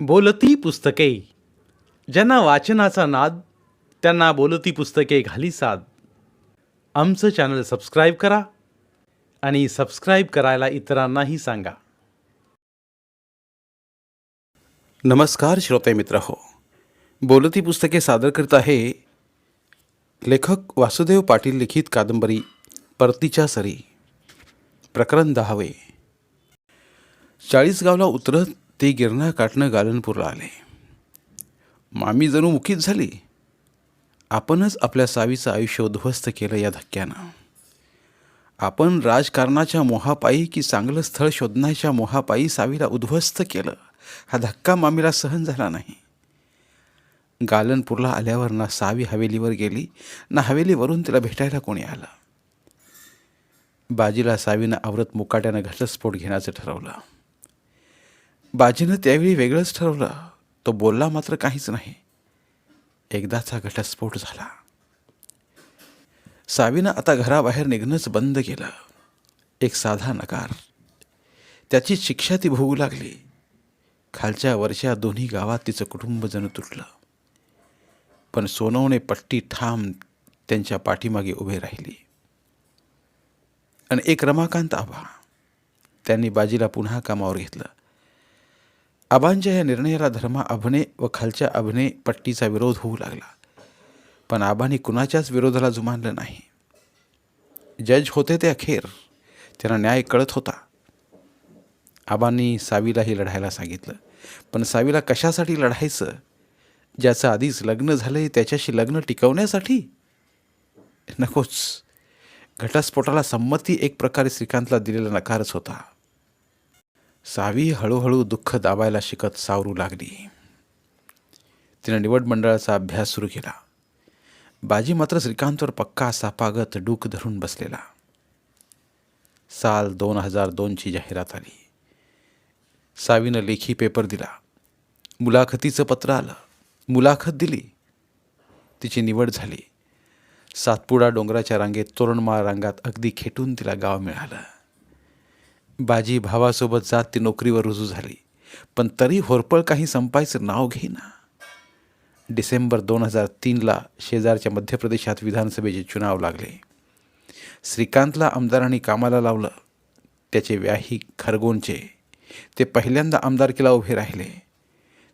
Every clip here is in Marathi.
बोलती पुस्तके. ज्यांना वाचनाचा नाद त्यांना बोलती पुस्तके घाली साद. आमचं चॅनल सबस्क्राईब करा आणि सबस्क्राईब करायला इतरांनाही सांगा. नमस्कार श्रोते मित्र हो बोलती पुस्तके सादर करत आहे लेखक वासुदेव पाटील लिखित कादंबरी परतीच्या सरी. प्रकरण दहावे. चाळीसगावला उतरत ते गिरणा काटणं गालनपूरला आले. मामी जणू मुखीत झाली. आपणच आपल्या सावीचं आयुष्य उद्ध्वस्त केलं या धक्क्यानं. आपण राजकारणाच्या मोहापायी की चांगलं स्थळ शोधण्याच्या मोहापायी सावीला उद्ध्वस्त केलं हा धक्का मामीला सहन झाला नाही. गालनपूरला आल्यावर ना सावी हवेलीवर गेली ना हवेलीवरून तिला भेटायला कोणी आलं. बाजीला सावीनं आवरत मुकाट्यानं घटस्फोट घेण्याचं ठरवलं. बाजीनं त्यावेळी वेगळंच ठरवलं. तो बोलला मात्र काहीच नाही. एकदाचा घटस्फोट झाला. सावीनं आता घराबाहेर निघणंच बंद केलं. एक साधा नकार. त्याची शिक्षा ती भोगू लागली. खालच्या वरच्या दोन्ही गावात तिचं कुटुंब जणू तुटलं. पण सोनवणे पट्टी ठाम त्यांच्या पाठीमागे उभे राहिली. आणि एक रमाकांत आभा. त्यांनी बाजीला पुन्हा कामावर घेतलं. आबांच्या या निर्णयाला धर्मा अभने व खालच्या अभने पट्टीचा विरोध होऊ लागला. पण आबांनी कुणाच्याच विरोधाला जुमानलं नाही. जज होते ते अखेर. त्यांना न्याय कळत होता. आबांनी सावीलाही लढायला सांगितलं. पण सावीला कशासाठी लढायचं? ज्याचं आधीच लग्न झालंय त्याच्याशी लग्न टिकवण्यासाठी? नकोच. घटस्फोटाला संमती एक प्रकारे श्रीकांतला दिलेला नकारच होता. सावी हळूहळू दुःख दाबायला शिकत सावरू लागली. तिनं निवड मंडळाचा अभ्यास सुरू केला. बाजी मात्र श्रीकांतवर पक्का सापागत डूक धरून बसलेला. साल दोन हजार दोनची जाहिरात आली. सावीनं लेखी पेपर दिला. मुलाखतीचं पत्र आलं. मुलाखत दिली. तिची निवड झाली. सातपुडा डोंगराच्या रांगेत तोरणमाळ रांगात अगदी खेटून तिला गाव मिळालं. बाजी भावासोबत जात ती नोकरीवर रुजू झाली. पण तरी होरपळ काही संपायचं नाव घेईना. डिसेंबर दोन हजार तीनला शेजारच्या मध्य प्रदेशात विधानसभेचे चुनाव लागले. श्रीकांतला आमदारांनी कामाला लावलं. त्याचे व्याही खरगोनचे. ते पहिल्यांदा आमदारकीला उभे राहिले.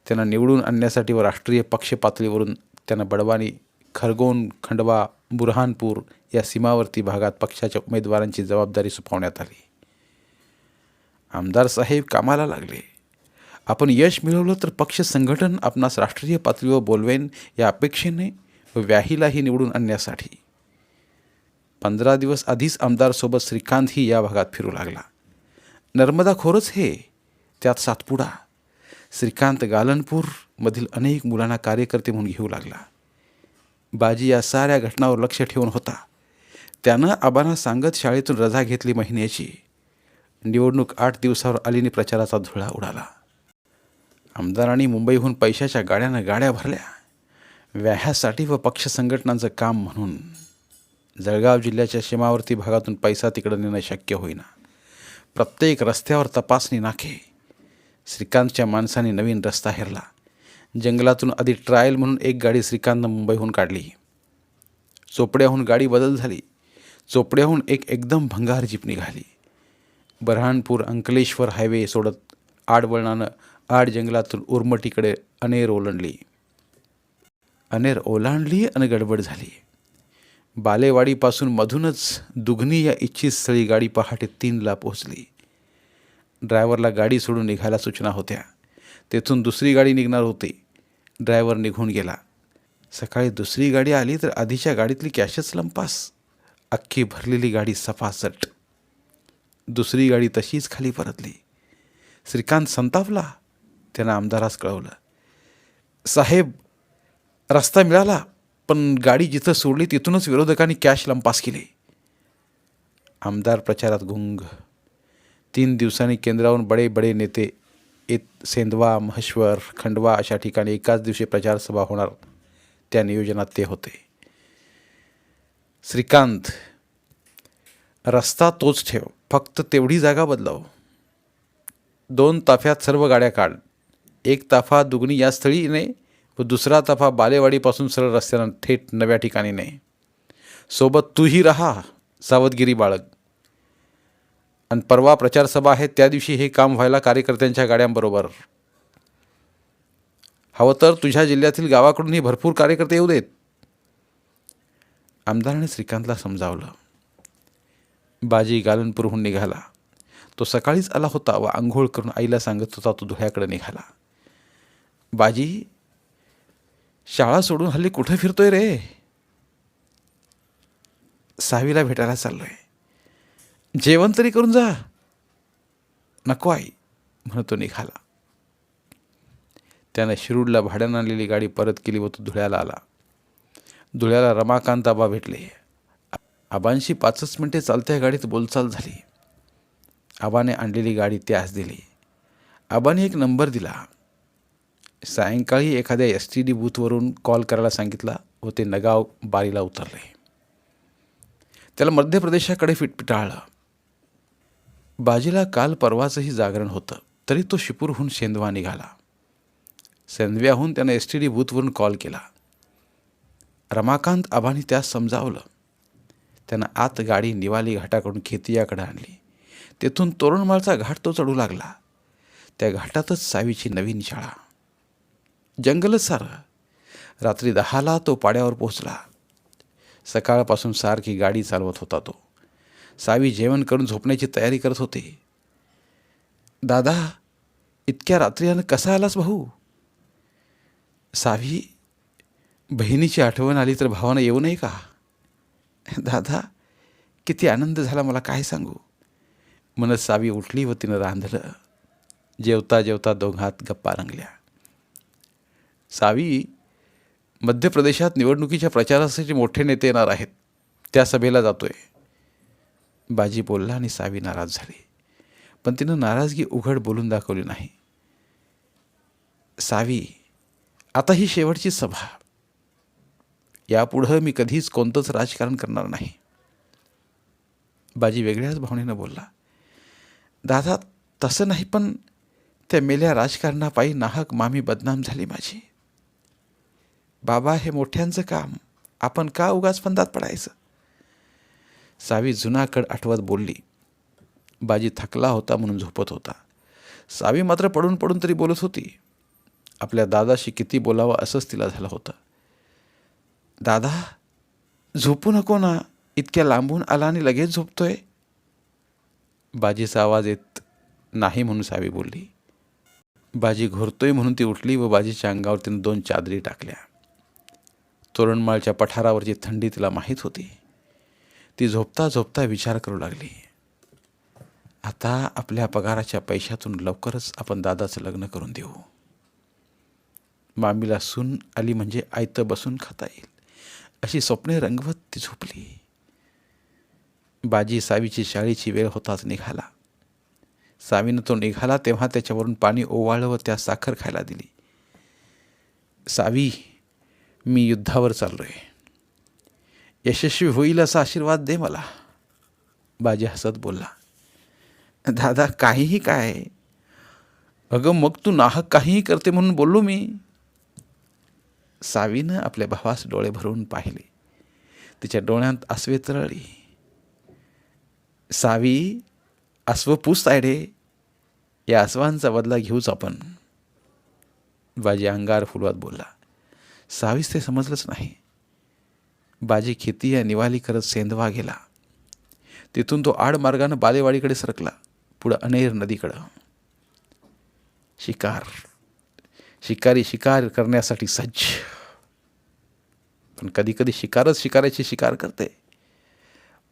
त्यांना निवडून आणण्यासाठी व राष्ट्रीय पक्ष पातळीवरून त्यांना बडवानी खरगोन खंडवा बुरहानपूर या सीमावर्ती भागात पक्षाच्या उमेदवारांची जबाबदारी सोपवण्यात आली. आमदार साहेब कामाला लागले. आपण यश मिळवलं तर पक्ष संघटन आपणास राष्ट्रीय पातळीवर बोलवेन या अपेक्षेने व व्याहीलाही निवडून आणण्यासाठी. पंधरा दिवस आधीच आमदारसोबत श्रीकांतही या भागात फिरू लागला. नर्मदा खोरच हे त्यात सातपुडा. श्रीकांत गालनपूरमधील अनेक मुलांना कार्यकर्ते म्हणून घेऊ लागला. बाजी या साऱ्या घटनावर लक्ष ठेवून होता. त्यानं आबांना सांगत शाळेतून रजा घेतली महिन्याची. निवडणूक आठ दिवसावर आलीने प्रचाराचा धुळा उडाला. आमदारांनी मुंबईहून पैशाच्या गाड्यानं गाड्या भरल्या. व्याह्यासाठी व पक्ष संघटनांचं काम म्हणून. जळगाव जिल्ह्याच्या सीमावर्ती भागातून पैसा तिकडं नेणं शक्य होईना. प्रत्येक रस्त्यावर तपासणी नाखे श्रीकांतच्या माणसाने नवीन रस्ता हेरला. जंगलातून आधी ट्रायल म्हणून एक गाडी श्रीकांतनं मुंबईहून काढली. चोपड्याहून गाडी बदल झाली. चोपड्याहून एक एकदम भंगार जीप निघाली. बऱ्हाणपूर अंकलेश्वर हायवे सोडत आडवळणानं आड जंगलातून उर्मटीकडे अनेर ओलांडली. अनेर ओलांडली आणि गडबड झाली. बालेवाडीपासून मधूनच दुघनी या इच्छित स्थळी गाडी पहाटे तीनला पोहोचली. ड्रायव्हरला गाडी सोडून निघायला सूचना होत्या. तेथून दुसरी गाडी निघणार होती. ड्रायव्हर निघून गेला. सकाळी दुसरी गाडी आली तर आधीच्या गाडीतली कॅशच लंपास. अख्खी भरलेली गाडी सफासट. दुसरी गाडी तशीच खाली परतली. श्रीकांत संतापला. त्यानं आमदारास कळवलं. साहेब रस्ता मिळाला पण गाडी जिथं सोडली तिथूनच विरोधकांनी कॅश लंपास केली. आमदार प्रचारात गुंग. तीन दिवसांनी केंद्रावरून बडे बडे नेते येत सेंदवा महेश्वर खंडवा अशा ठिकाणी एकाच दिवशी प्रचारसभा होणार. त्या नियोजनात ते होते. श्रीकांत रस्ता तोच ठेव. फक्त तेवढी जागा बदलाव. दोन ताफ्यात सर्व गाड्या काढ. एक ताफा दुगणी या स्थळी ने व दुसरा ताफा बालेवाडीपासून सरळ रस्त्यानं थेट नव्या ठिकाणी नाही सोबत तूही राहा सावधगिरी बाळग. आणि परवा प्रचारसभा आहे त्या दिवशी हे काम व्हायला कार्यकर्त्यांच्या गाड्यांबरोबर. हवं तर तुझ्या जिल्ह्यातील गावाकडूनही भरपूर कार्यकर्ते येऊ देत. आमदाराने श्रीकांतला समजावलं. बाजी गालनपूरहून निघाला. तो सकाळीच आला होता व आंघोळ करून आईला सांगत होता तो धुळ्याकडे निघाला. बाजी शाळा सोडून हल्ली कुठं फिरतोय रे? सावीला भेटायला चाललोय. जेवण तरी करून जा. नको आई म्हणतो निघाला. त्यानं शिरूडला भाड्यानं आणलेली गाडी परत केली व तो धुळ्याला आला. धुळ्याला रमाकांत आबा भेटले. आबांशी पाचच मिनिटे चालत्या गाडीत बोलचाल झाली. आबाने आणलेली गाडी त्यास दिली. आबाने एक नंबर दिला. सायंकाळी एखाद्या एस टी डी बूथवरून कॉल करायला सांगितला व ते नगाव बारीला उतरले. त्याला मध्य प्रदेशाकडे फिटपिटाळलं. बाजीला काल परवाचंही जागरण होतं तरी तो शिपूरहून शेंदवा निघाला. सेंदव्याहून त्यानं एस टी डी बूथवरून कॉल केला. रमाकांत आबांनी त्यास समजावलं. त्यानं आत गाडी निवाली घाटाकडून खेतियाकडे आणली. तेथून तोरणमाळचा घाट तो चढू लागला. त्या घाटातच सावीची नवीन शाळा. जंगलच सारं. रात्री दहाला तो पाड्यावर पोचला सकाळपासून सारखी गाडी चालवत होता तो. सावी जेवण करून झोपण्याची तयारी करत होते. दादा इतक्या रात्रीनं कसा आलास भाऊ? सावी बहिणीची आठवण आली तर भावानं येऊ नये का? दादा किती आनंद झाला मला काय सांगू? म्हणत सावी उठली व तिनं रांधलं. जेवता जेवता दोघात गप्पा रंगल्या. सावी मध्य प्रदेशात निवडणुकीच्या प्रचारासाठी मोठे नेते येणार आहेत. त्या सभेला जातोय. बाजी बोलला आणि सावी नाराज झाली. पण तिनं नाराजगी उघड बोलून दाखवली नाही. सावी आता ही शेवटची सभा. यापुढं मी कधीच कोणतंच राजकारण करणार नाही. बाजी वेगळ्याच भावनेनं बोलला दादा तसं नाही पण त्या मेल्या राजकारणापायी नाहक मामी बदनाम झाली माझी. बाबा हे मोठ्यांचं काम. आपण का उगाच फंदात पडायचं? सावी जुनाकड आठवत बोलली. बाजी थकला होता म्हणून झोपत होता. सावी मात्र पडून पडून तरी बोलत होती. आपल्या दादाशी किती बोलावं असंच तिला झालं होतं. दादा झोपू नको ना. इतक्या लांबून आला आणि लगेच झोपतोय. बाजीचा आवाज येत नाही म्हणून सावी बोलली. बाजी घोरतोय म्हणून ती उठली व बाजीच्या अंगावर तिनं दोन चादरी टाकल्या. तोरणमाळच्या पठारावरची थंडी तिला माहीत होती. ती झोपता झोपता विचार करू लागली. आता आपल्या पगाराच्या पैशातून लवकरच आपण दादाचं लग्न करून देऊ. मामीला सून आली म्हणजे आयतं बसून खाता येईल. अशी स्वप्ने रंगवत ती झोपली. बाजी सावीची शाळेची वेळ होताच निघाला. सावीनं तो निघाला तेव्हा त्याच्यावरून पाणी ओवाळलं व त्या साखर खायला दिली. सावी मी युद्धावर चाललोय. यशस्वी होईल असा आशीर्वाद दे मला. बाजी हसत बोलला. दादा काहीही काय. अगं मग तू नाहक काहीही करते म्हणून बोललो मी. सावीनं आपल्या भावास डोळे भरून पाहिले. तिच्या डोळ्यात आसवे तरळली सावी अस्व पूस तायडे या अस्वांचा बदला घेऊच आपण. बाजी अंगार फुलवत बोलला. सावीस ते समजलंच नाही. बाजी खेती या निवाली करत सेंदवा गेला. तिथून तो आडमार्गानं बालेवाडीकडे सरकला. पुढं अनेर नदीकडं. शिकार. शिकारी शिकार करण्यासाठी सज्ज. पण कधीकधी शिकारच शिकाराची शिकार करते.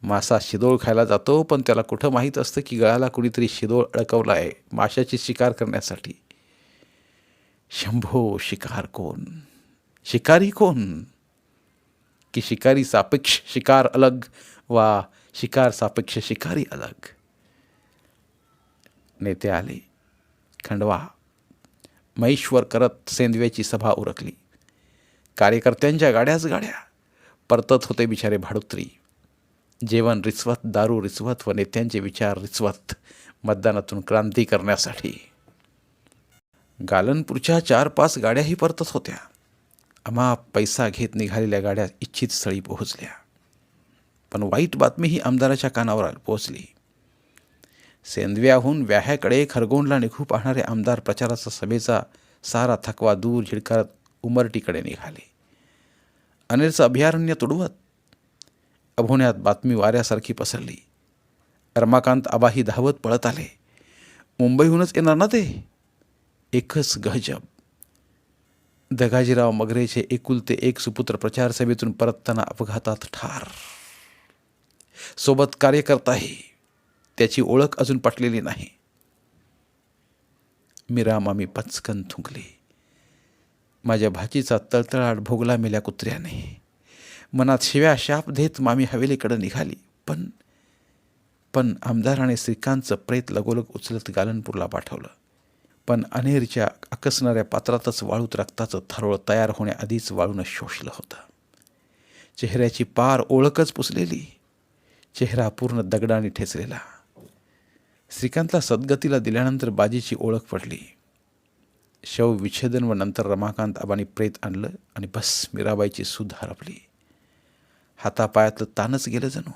मासा शिदोळ खायला जातो पण त्याला कुठं माहीत असतं की गळाला कुणीतरी शिदोळ अडकवला आहे माशाची शिकार करण्यासाठी? शंभो शिकार कोण? शिकारी कोण? की शिकारी सापेक्ष शिकार अलग वा शिकार सापेक्ष शिकारी अलग? नेते आले खंडवा. महेश्वर करत सेंदव्याची सभा उरकली. कार्यकर्त्यांच्या गाड्याच गाड्या. परतत होते बिचारे भाडुत्री. जेवण रिचवत दारू रिचवत व नेत्यांचे विचार रिचवत मतदानातून क्रांती करण्यासाठी. गालनपूरच्या चार पाच गाड्याही परतत होत्या. आम्हा पैसा घेत निघालेल्या गाड्या इच्छित स्थळी पोहोचल्या. पण वाईट बातमी ही आमदाराच्या कानावर पोहोचली. सेंदव्याहून व्याह्याकडे खरगोंडला निघू पाहणारे आमदार प्रचाराचा सभेचा सारा थकवा दूर झिडकारत उमरटीकडे निघाले. अनिलचं अभयारण्य तुडवत अभोण्यात बातमी वाऱ्यासारखी पसरली. रमाकांत आबाही धावत पळत आले. मुंबईहूनच येणार ना ते? एकच गजब. दगाजीराव मगरेचे एकुलते एक सुपुत्र प्रचार सभेतून परतताना अपघातात ठार. सोबत कार्यकर्ताही त्याची ओळख अजून पटलेली नाही. मीरा मामी पचकन थुंकली. माझ्या भाचीचा तळतळाट भोगला मेल्या कुत्र्याने. मनात शिव्या शाप देत मामी हवेलीकडे निघाली. पण पण आमदाराने श्रीकांतचं प्रेत लगोलग उचलत गालनपूरला पाठवलं. पण अनेरच्या आकसणाऱ्या पात्रातच वाळूत रक्ताचं थरोळ तयार होण्याआधीच वाळूनं शोषलं होतं. चेहऱ्याची पार ओळखच पुसलेली. चेहरा पूर्ण दगडाने ठेचलेला. श्रीकांतला सद्गतीला दिल्यानंतर बाजीची ओळख पडली शव विच्छेदन व नंतर रमाकांत आबांनी प्रेत आणलं आणि बस मीराबाईची सूद हरपली. हातापायातलं तानच गेलं जणू.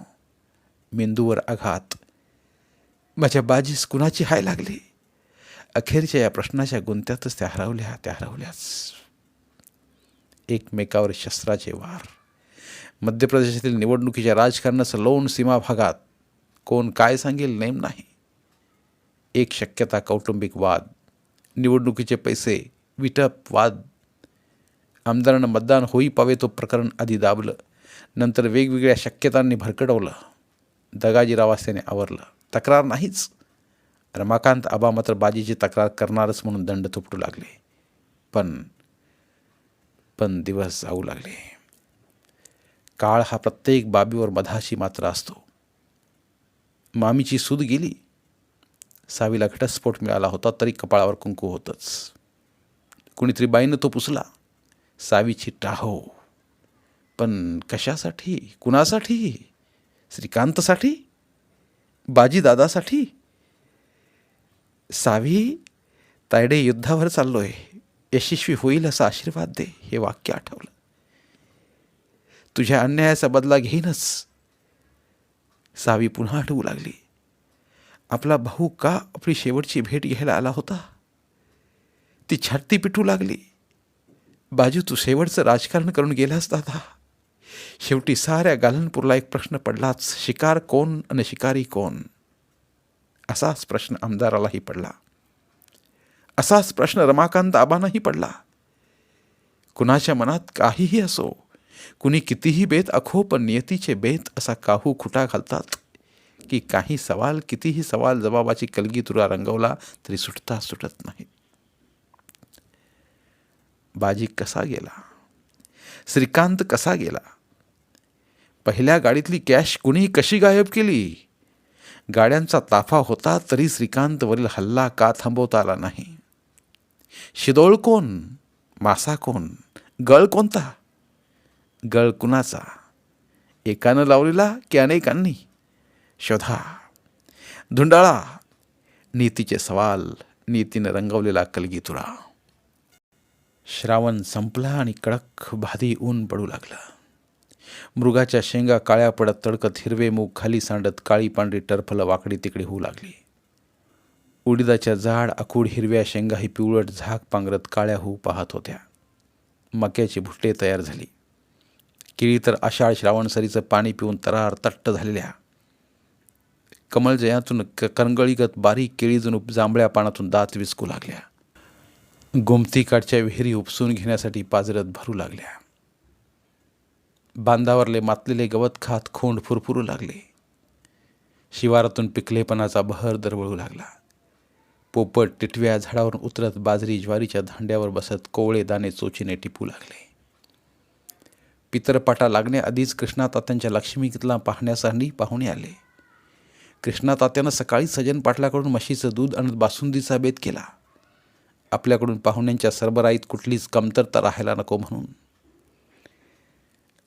मेंदूवर आघात. माझ्या बाजीस कुणाची हाय लागली? अखेरच्या या प्रश्नाच्या गुंत्यातच त्या हरवल्या त्या हरवल्याच. एकमेकावर शस्त्राचे वार. मध्य प्रदेशातील निवडणुकीच्या राजकारणाचं लोण सीमा भागात कोण काय सांगेल नेम नाही. एक शक्यता कौटुंबिक वाद निवडणुकीचे पैसे विटप वाद. आमदारांना मतदान होई पावे तो प्रकरण आधी दाबलं नंतर वेगवेगळ्या शक्यतांनी भरकडवलं. दगाजीराव त्याने आवरलं. तक्रार नाहीच. रमाकांत आबा मात्र बाजीची तक्रार करणारच म्हणून दंड थोपटू लागले. पण पण दिवस जाऊ लागले. काळ हा प्रत्येक बाबीवर मधाशी मात्र असतो. मामीची सूद गेली. सावीला घटस्फोट मिळाला होता तरी कपाळावर कुंकू होतंच. कुणीतरी बाईनं तो पुसला सावीची टाहो. पण कशासाठी? कुणासाठी? श्रीकांतसाठी? बाजीदादासाठी? सावी तायडे युद्धावर चाललोय यशस्वी होईल असा आशीर्वाद दे हे वाक्य आठवलं. तुझ्या अन्यायाचा बदला घेईनच. सावी पुन्हा आठवू लागली. आपला भाऊ का आपली शेवटची भेट घ्यायला आला होता? ती छाती पिटू लागली. बाजू तू शेवटचं राजकारण करून गेलास दादा. शेवटी साऱ्या गालनपूरला एक प्रश्न पडलाच. शिकार कोण आणि शिकारी कोण? असाच प्रश्न आमदारालाही पडला. असाच प्रश्न रमाकांत आबांनाही पडला. कुणाच्या मनात काहीही असो कुणी कितीही बेत अखो पण नियतीचे बेत असा काहू खुटा घालतात. की काही सवाल कितीही सवाल जबाबाची कलगी तुरा रंगवला तरी सुटता सुटत नाही. बाजी कसा गेला? श्रीकांत कसा गेला? पहिल्या गाडीतली कॅश कुणी कशी गायब केली? गाड्यांचा ताफा होता तरी श्रीकांतवरील हल्ला का थांबवता आला नाही? शिदोळ कोण? मासा कोण? गळ कोणता? गळ कुणाचा? एकानं लावलेला की अनेकांनी? शोधा. धुंडाळा नीतीचे सवाल नीतीनं रंगवलेला कलगीतुरा श्रावण संपला आणि कडक भादी ऊन पडू लागलं. मृगाच्या शेंगा काळ्या पडत तडकत हिरवे मूग खाली सांडत काळी पांढरी टरफलं वाकडी तिकडे होऊ लागली. उडीदाच्या जाड आखूड हिरव्या शेंगाही पिवळट झाक पांघरत काळ्या होऊ पाहत होत्या. मक्याची भुट्टे तयार झाली. केळी तर आषाढ श्रावणसरीचं पाणी पिऊन तरार तट्ट झालेल्या. कमलजयातून क करंगळीगत बारीक केळीजून उप जांभळ्या पानातून दात विसकू लागल्या. गोमतीकाठच्या विहिरी उपसून घेण्यासाठी पाजरत भरू लागल्या. बांधावरले मातलेले गवत खात खोंड फुरफुरू लागले. शिवारातून पिकलेपणाचा बहर दरवळू लागला. पोपट टिटव्या झाडावरून उतरत बाजरी ज्वारीच्या धांड्यावर बसत कोवळे दाणे चोचीने टिपू लागले. पितरपाटा लागण्याआधीच कृष्णा तात्यांच्या लक्ष्मीतला पाहण्यासाठी पाहुणे आले. कृष्णा तात्यानं सकाळी सजन पाटलाकडून म्हशीचं दूध आणि बासुंदीचा बेत केला. आपल्याकडून पाहुण्यांच्या सरबराईत कुठलीच कमतरता राहायला नको म्हणून.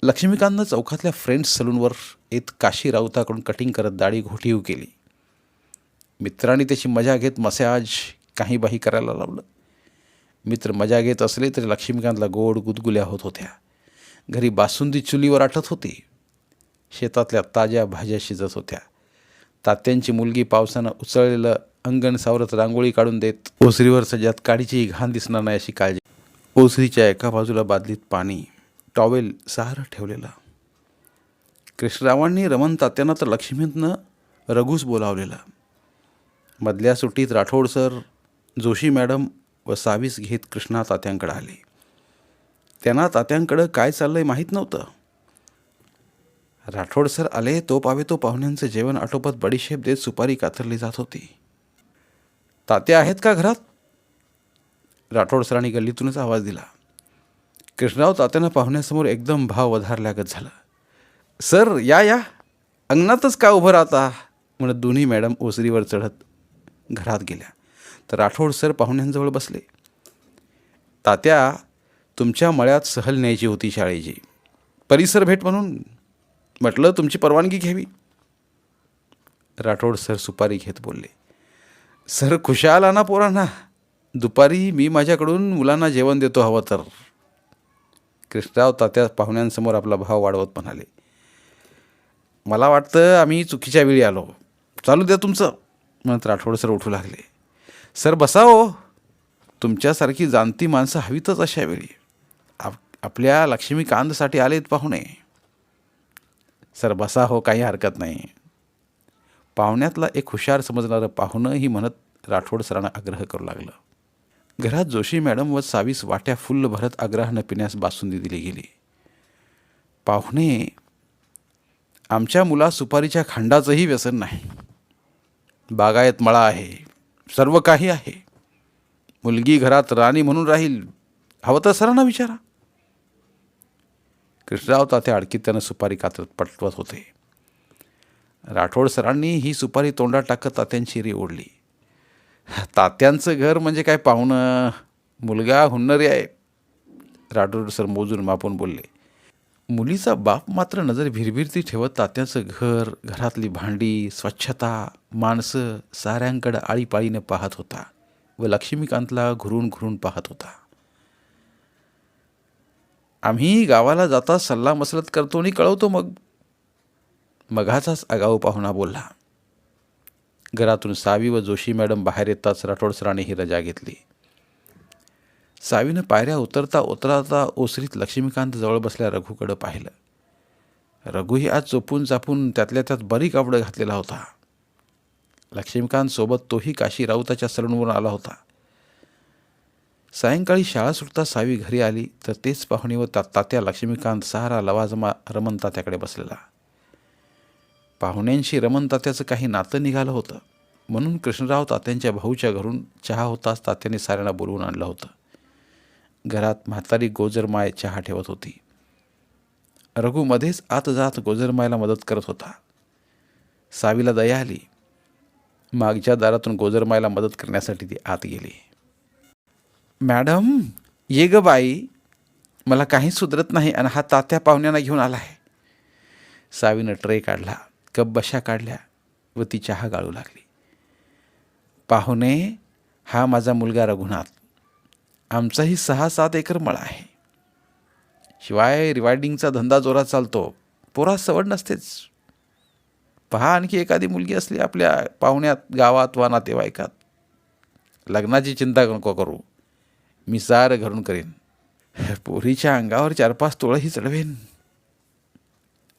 लक्ष्मीकांतनं चौकातल्या फ्रेंड्स सलूनवर येत काशी राऊताकडून कटिंग करत दाढी घोटीव केली. मित्रांनी त्याची मजा घेत मसाज काही बाही करायला लावलं. मित्र मजा घेत असले तरी लक्ष्मीकांतला गोड गुदगुल्या होत होत्या. घरी बासुंदी चुलीवर आटत होती. शेतातल्या ताज्या भाज्या शिजत होत्या. तात्यांची मुलगी पावसानं उचळलेलं अंगण सावरत रांगोळी काढून देत ओसरीवर सज्जात काडीची घाण दिसणार नाही अशी काळजी. ओसरीच्या एका बाजूला बादलीत पाणी टॉवेल सहारा ठेवलेलं. कृष्णरावांनी रमण तात्यांना तर लक्ष्मीतनं रघुस बोलावलेला. मधल्या सुट्टीत राठोड सर जोशी मॅडम व सावीस घेत कृष्णा तात्यांकडे आले. त्यांना तात्यांकडं काय चाललंय माहीत नव्हतं. राठोड सर आले तो पावे तो पाहुण्यांचं जेवण आटोपत बडीशेप देत सुपारी कातरली जात होती. तात्या आहेत का घरात? राठोड सरांनी गल्लीतूनच आवाज दिला. कृष्णराव तात्यांना पाहुण्यासमोर एकदम भाव वधारल्यागत झाला. सर या या. अंगणातच का उभं राहता? म्हणत दोन्ही मॅडम ओसरीवर चढत घरात गेल्या. तर राठोड सर पाहुण्यांजवळ बसले. तात्या तुमच्या मळ्यात सहल न्यायची होती शाळेची. परिसर भेट म्हणून म्हटलं तुमची परवानगी घ्यावी. राठोड सर सुपारी घेत बोलले सर खुशाल आणा पोरांना. दुपारी मी माझ्याकडून मुलांना जेवण देतो हवं तर. कृष्णराव तात्या पाहुण्यांसमोर आपला भाव वाढवत म्हणाले मला वाटतं आम्ही चुकीच्या वेळी आलो. चालू द्या तुमचं. म्हणत राठोड सर उठू लागले सर बसा हो. तुमच्यासारखी जाणती माणसं हवीतच अशा वेळी. आप आपल्या लक्ष्मीकांतसाठी आलेत पाहुणे. सर बसा हो काही हरकत नाही. पाहुण्यातला एक हुशार समजणारं पाहुणं ही म्हणत राठोड सरांना आग्रह करू लागलं. घरात जोशी मॅडम व सावीस वाट्या फुल्ल भरत आग्रहानं पिण्यास बासुंदी दिली गेली. पाहुणे आमच्या मुला सुपारीच्या खांडाचंही व्यसन नाही. बागायत मळा आहे सर्व काही आहे. मुलगी घरात राणी म्हणून राहील. हवं तर सरांना विचारा. कृष्णराव तात्या अडकीत त्यानं सुपारी कातरत पटवत होते. राठोड सरांनी ही सुपारी तोंडात टाकत तात्यांची री ओढली. तात्यांचं घर म्हणजे काय पाहुणं? मुलगा हुन्नरी आहे. राठोड सर मोजून मापून बोलले. मुलीचा बाप मात्र नजर भिरभिरती ठेवत तात्याचं घर घरातली भांडी स्वच्छता माणसं साऱ्यांकडं आळीपाळीनं पाहत होता व लक्ष्मीकांतला घुरून घुरून पाहत होता. आम्ही गावाला जाता सल्ला मसलत करतो आणि कळवतो मग. मघाचाच आगाऊ पाहुणा बोलला घरातून सावी व जोशी मॅडम बाहेर येताच राठोड सराने ही रजा घेतली. सावीनं पायऱ्या उतरता उतरता ओसरीत लक्ष्मीकांत जवळ बसल्या रघूकडं पाहिलं. रघूही आज चोपून चापून त्यातल्या त्यात बरी कापडं घातलेला होता. लक्ष्मीकांत सोबत तोही काशी राऊताच्या सलूनवरून आला होता. सायंकाळी शाळा सुटता सावी घरी आली तर तेच पाहुणे व ता तात्या लक्ष्मीकांत सहारा लवाजमा रमण तात्याकडे बसलेला. पाहुण्यांशी रमण तात्याचं काही नातं निघालं होतं. म्हणून कृष्णराव तात्यांच्या भाऊच्या घरून चहा होताच तात्याने साऱ्यांना बोलवून आणलं होतं. घरात म्हातारी गोजरमाय चहा ठेवत होती. रघु मध्येच आत जात गोजरमायला मदत करत होता. सावीला दया आली. मागच्या दारातून गोजरमायला मदत करण्यासाठी ती आत गेली. मॅडम ये ग बाई. मला काही सुधरत नाही आणि हा तात्या पाहुण्यांना घेऊन आला आहे सावीनं ट्रे काढला कप बशा काढल्या व ती चहा गाळू लागली. पाहुणे हा माझा मुलगा रघुनाथ. आमचाही सहा सात एकर मळा आहे. शिवाय रिवायडिंगचा धंदा जोरात चालतो. पोरा सवड नसतेच. पहा आणखी एखादी मुलगी असली आपल्या पाहुण्यात गावात वा नातेवाईकात. लग्नाची चिंता नको करू. मी सारं घरून करेन. पोरीच्या अंगावर चार पाच तोळंही चढवेन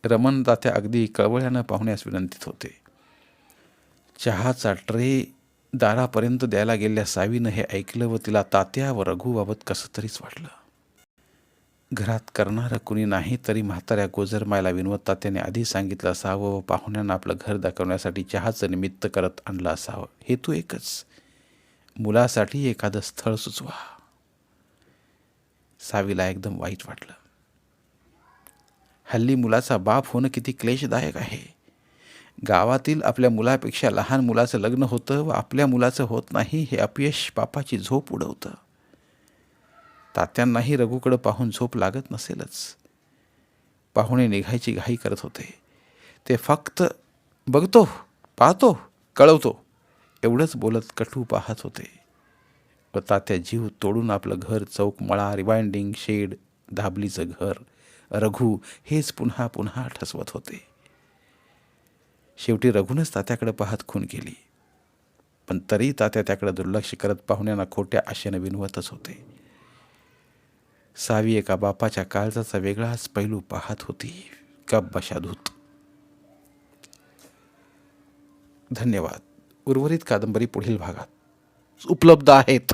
रमन तात्या अगदी कळवळ्यानं पाहुण्यास विनंतीत होते. चहाचा ट्रे दारापर्यंत द्यायला गेलेल्या सावीनं हे ऐकलं व तिला तात्या व रघूबाबत कसं तरीच वाटलं. घरात करणारं कुणी नाही तरी म्हाताऱ्या गोजरमायला विनवत तात्याने आधी सांगितलं असावं व पाहुण्यांना आपलं घर दाखवण्यासाठी चहाचं निमित्त करत आणलं असावं. हेतू एकच. मुलासाठी एखादं स्थळ सुचवा. सावीला एकदम वाईट वाटलं. हल्ली मुलाचा बाप होणं किती क्लेशदायक आहे. गावातील आपल्या मुलापेक्षा लहान मुलाचं लग्न होतं व आपल्या मुलाचं होत नाही हे अपयश पापाची झोप उडवतं. तात्यांनाही रघुकडं पाहून झोप लागत नसेलच. पाहुणे निघायची घाई करत होते. ते फक्त बघतो पाहतो कळवतो एवढंच बोलत कटू पाहत होते. व तात्या जीव तोडून आपलं घर चौक मळा रिवाइंडिंग शेड धाबलीचं घर रघु हेच पुन्हा पुन्हा ठसवत होते. शेवटी रघूनच तात्याकडे पाहत खून केली. पण तरी तात्या त्याकडे दुर्लक्ष करत पाहुण्यांना खोट्या आशेनं विनवतच होते. सावी एका बापाच्या काळजाचा वेगळाच पैलू पाहत होती. का बशाधूत धन्यवाद. उर्वरित कादंबरी पुढील भागात उपलब्ध आहेत.